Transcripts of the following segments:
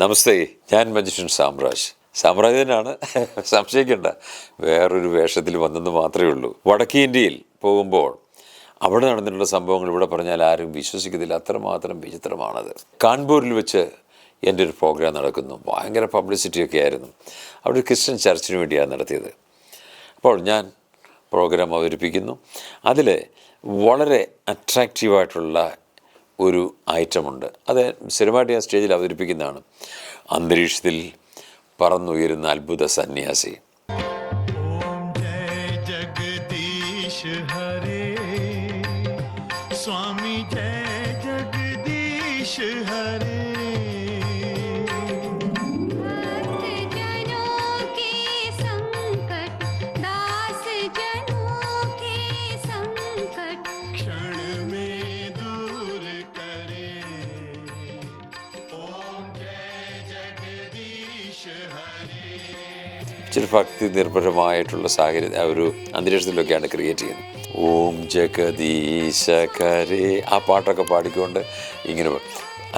നമസ്തേ ഞാൻ മജിഷൻ സാമ്രാജ്. സാമ്രാജ്യനാണ് സംശയിക്കേണ്ട. വേറൊരു വേഷത്തിൽ വന്നെന്ന് മാത്രമേ ഉള്ളൂ. വടക്കേ ഇന്ത്യയിൽ പോകുമ്പോൾ അവിടെ നടന്നിട്ടുള്ള സംഭവങ്ങൾ ഇവിടെ പറഞ്ഞാൽ ആരും വിശ്വസിക്കത്തില്ല. അത്രമാത്രം വിചിത്രമാണത്. കാൺപൂരിൽ വെച്ച് എന്റെ ഒരു പ്രോഗ്രാം നടക്കുന്നു. ഭയങ്കര പബ്ലിസിറ്റി ഒക്കെ ആയിരുന്നു. അവിടെ ഒരു ക്രിസ്ത്യൻ ചർച്ചിന് വേണ്ടിയാണ് നടത്തിയത്. അപ്പോൾ ഞാൻ പ്രോഗ്രാം അവതരിപ്പിക്കുന്നു. അതിൽ വളരെ അട്രാക്റ്റീവായിട്ടുള്ള ഒരു ഐറ്റമുണ്ട്. അത് സ്ഥിരമായിട്ട് ഞാൻ സ്റ്റേജിൽ അവതരിപ്പിക്കുന്നതാണ്. അന്തരീക്ഷത്തിൽ പറന്നുയരുന്ന അത്ഭുത സന്യാസി. സ്വാമി ജയ ജഗദീശ് ഹരി. ഇച്ചിരി ഭക്തി നിർഭരമായിട്ടുള്ള സാഹചര്യം ഒരു അന്തരീക്ഷത്തിലൊക്കെയാണ് ക്രിയേറ്റ് ചെയ്യുന്നത്. ഓം ജഗദീശ കരേ ആ പാട്ടൊക്കെ പാടിക്കൊണ്ട് ഇങ്ങനെ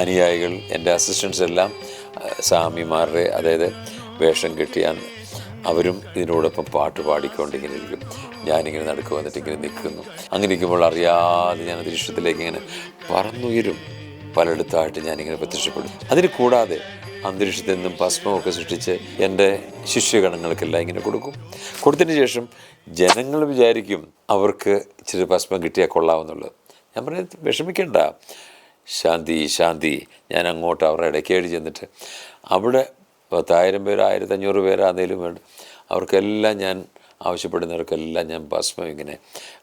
അനുയായികൾ എന്റെ അസിസ്റ്റൻസ് എല്ലാം സ്വാമിമാരുടെ അതായത് വേഷം കിട്ടിയാൽ അവരും ഇതിനോടൊപ്പം പാട്ട് പാടിക്കൊണ്ട് ഇങ്ങനെ ഇരിക്കും. ഞാനിങ്ങനെ നടുക്ക് വന്നിട്ട് ഇങ്ങനെ നിൽക്കുന്നു. അങ്ങനെ ഇരിക്കുമ്പോൾ അറിയാതെ ഞാൻ അന്തരീക്ഷത്തിലേക്ക് ഇങ്ങനെ പറന്നുയരും. പലയിടത്തായിട്ട് ഞാനിങ്ങനെ പ്രത്യക്ഷപ്പെടും അതിന് കൂടാതെ അന്തരീക്ഷത്തിൽ നിന്നും ഭസ്മമൊക്കെ സൃഷ്ടിച്ച് എന്റെ ശിഷ്യഗണങ്ങൾക്കെല്ലാം ഇങ്ങനെ കൊടുക്കും. കൊടുത്തതിന് ശേഷം ജനങ്ങൾ വിചാരിക്കും അവർക്ക് ഇച്ചിരി ഭസ്മം കിട്ടിയാൽ കൊള്ളാമെന്നുള്ളത് ഞാൻ പറഞ്ഞത് വിഷമിക്കണ്ട. ശാന്തി ശാന്തി. ഞാൻ അങ്ങോട്ട് അവരുടെ ഇടയ്ക്കേടി ചെന്നിട്ട് അവിടെ പത്തായിരം പേര് ആയിരത്തഞ്ഞൂറ് പേരാന്നേലും വേണ്ട. അവർക്കെല്ലാം ഞാൻ ആവശ്യപ്പെടുന്നവർക്കെല്ലാം ഞാൻ ഭസ്മം ഇങ്ങനെ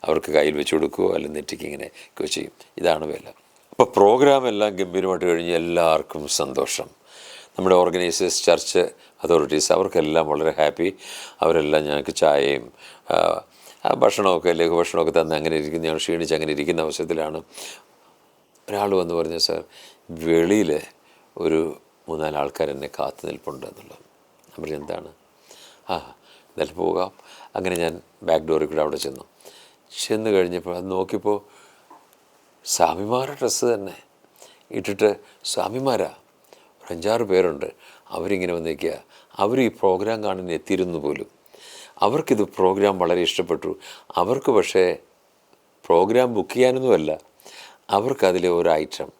അവർക്ക് കയ്യിൽ വെച്ച് കൊടുക്കുകയോ അല്ലെങ്കിൽ നെറ്റിക്ക് ഇങ്ങനെ ചെയ്യും. ഇതാണ് വേല. അപ്പോൾ പ്രോഗ്രാം എല്ലാം ഗംഭീരമായിട്ട് കഴിഞ്ഞ് എല്ലാവർക്കും സന്തോഷം. നമ്മുടെ ഓർഗനൈസേഴ്സ് ചർച്ച് അതോറിറ്റീസ് അവർക്കെല്ലാം വളരെ ഹാപ്പി അവരെല്ലാം ഞങ്ങൾക്ക് ചായയും ഭക്ഷണമൊക്കെ ലഘുഭക്ഷണമൊക്കെ തന്ന് അങ്ങനെ ഇരിക്കുന്ന. ഞങ്ങൾ ക്ഷീണിച്ച് അങ്ങനെ ഇരിക്കുന്ന അവസരത്തിലാണ് ഒരാൾ വന്ന് പറഞ്ഞു സാർ വെളിയിൽ ഒരു മൂന്നാൽ ആൾക്കാർ എന്നെ കാത്തു നിൽപ്പുണ്ട് എന്നുള്ളത്. പറഞ്ഞു എന്താണ്? ആ എന്തായാലും പോകാം. അങ്ങനെ ഞാൻ ബാക്ക് ഡോറിൽ കൂടെ അവിടെ ചെന്നു. ചെന്ന് കഴിഞ്ഞപ്പോൾ അത് നോക്കിയപ്പോൾ സ്വാമിമാരുടെ ഡ്രസ്സ് തന്നെ ഇട്ടിട്ട് സ്വാമിമാരാ. ഒരു അഞ്ചാറ് പേരുണ്ട്. അവരിങ്ങനെ വന്നേക്കുക അവർ ഈ പ്രോഗ്രാം കാണാൻ എത്തിയിരുന്നു പോലും. അവർക്കിത് പ്രോഗ്രാം വളരെ ഇഷ്ടപ്പെട്ടു. അവർക്ക് പക്ഷേ പ്രോഗ്രാം ബുക്ക് ചെയ്യാനൊന്നുമല്ല അവർക്കതിലെ ഒരു ഐറ്റം.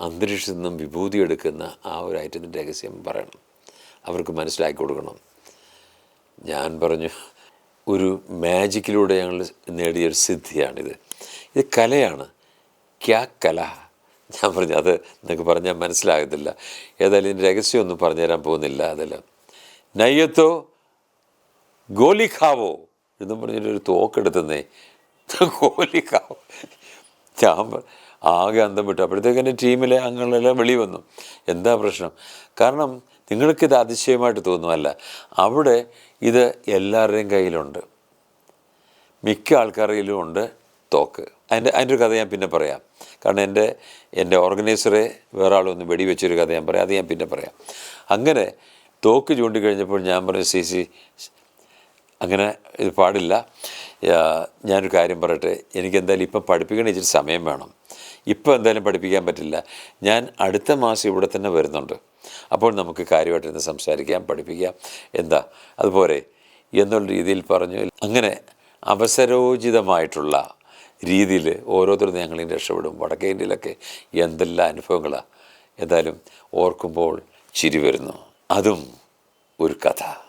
അന്തരീക്ഷത്തിൽ നിന്നും വിഭൂതി എടുക്കുന്ന ആ ഒരു ഐറ്റത്തിന്റെ രഹസ്യം പറയണം. അവർക്ക് മനസ്സിലാക്കി കൊടുക്കണം. ഞാൻ പറഞ്ഞു ഒരു മാജിക്കിലൂടെ ഞങ്ങൾ നേടിയൊരു സിദ്ധിയാണിത്. ഇത് കലയാണ്. ക്യാ കല? ഞാൻ പറഞ്ഞു അത് നിങ്ങൾക്ക് പറഞ്ഞാൽ മനസ്സിലാകത്തില്ല. ഏതായാലും ഇതിന്റെ രഹസ്യമൊന്നും പറഞ്ഞുതരാൻ പോകുന്നില്ല അതെല്ലാം നയ്യത്തോ ഗോലിഖാവോ എന്നും പറഞ്ഞിട്ടൊരു തോക്കെടുത്തുന്നേ ഗോലിഖാവോ ഞാൻ ആകെ അന്തം വിട്ടു അപ്പോഴത്തേക്ക് എന്റെ ടീമിലെ അംഗങ്ങളെല്ലാം വെളി വന്നു. എന്താ പ്രശ്നം? കാരണം നിങ്ങൾക്കിത് അതിശയമായിട്ട് തോന്നുമല്ല അവിടെ ഇത് എല്ലാവരുടെയും കയ്യിലുണ്ട്. മിക്ക ആൾക്കാരിലും ഉണ്ട്. തോക്ക് അതിന്റെ അതിന്റെ ഒരു കഥ ഞാൻ പിന്നെ പറയാം. കാരണം എന്റെ എന്റെ ഓർഗനൈസറെ വേറെ ആളൊന്ന് വെടിവെച്ചൊരു കഥ ഞാൻ പറയാം. അത് ഞാൻ പിന്നെ പറയാം. അങ്ങനെ തോക്ക് ചൂണ്ടിക്കഴിഞ്ഞപ്പോൾ ഞാൻ പറഞ്ഞു സി സി അങ്ങനെ ഇത് പാടില്ല. ഞാനൊരു കാര്യം പറയട്ടെ. എനിക്ക് എന്തായാലും ഇപ്പം പഠിപ്പിക്കണ ഇച്ചിരി സമയം വേണം. ഇപ്പോൾ എന്തായാലും പഠിപ്പിക്കാൻ പറ്റില്ല. ഞാൻ അടുത്ത മാസം ഇവിടെ തന്നെ വരുന്നുണ്ട്. അപ്പോൾ നമുക്ക് കാര്യമായിട്ട് ഇന്ന് സംസാരിക്കാം പഠിപ്പിക്കാം. എന്താ? അതുപോലെ എന്നുള്ള രീതിയിൽ പറഞ്ഞു. അങ്ങനെ അവസരോചിതമായിട്ടുള്ള രീതിയിൽ ഓരോരുത്തരും ഞങ്ങളിൽ രക്ഷപ്പെടും. വടക്കേ ഇന്ത്യയിലൊക്കെ എന്തെല്ലാം അനുഭവങ്ങളാണ് എന്തായാലും ഓർക്കുമ്പോൾ ചിരി വരുന്നു. അതും ഒരു കഥ.